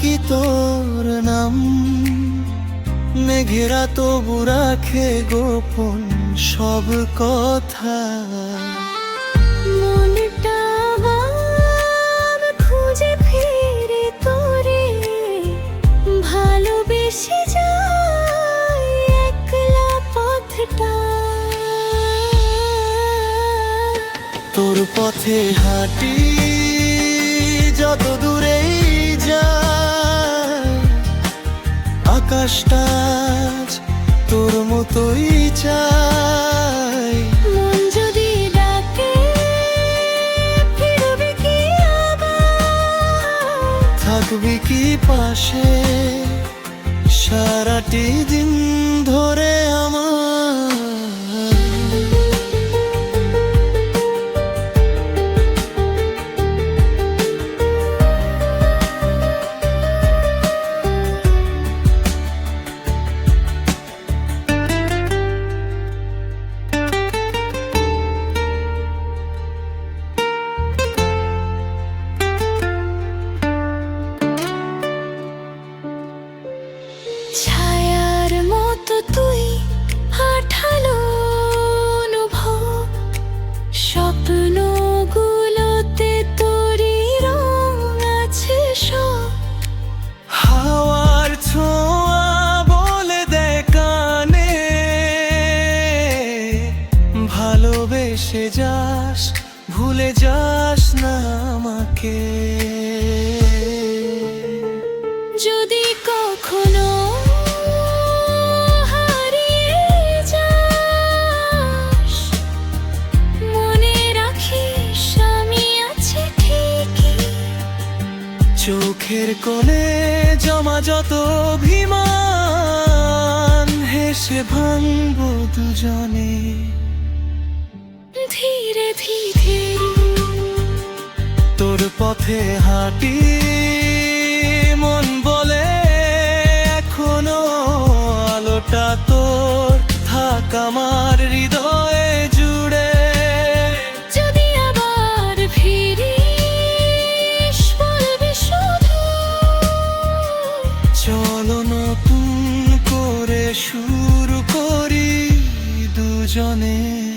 কি তোর নাম। মেঘেরা তবু রাখে গোপন সব কথা। ভালোবেসে যায় একলা পথটা। তোর পথে হাঁটি যত আকাশটা তোর মতোই চাই। মন যদি ডাকে ফিরবে কি থাকবি কি পাশে? সারাটি দিন ধরে ছায়ার মতো তুই আঠালো অনুভব। স্বপ্নগুলোতে তোরই রং আছে সব। হাওয়ার ছোঁয়া বলে দেয় কানে ভালোবেসে যাস, ভুলে যাস না আমাকে। চোখের কোণে জমা যত অভিমান হেসে ভাঙব দুজনে। ধীরে ধীরে। তোর পথে হাঁটি শুরু করি দুজনে।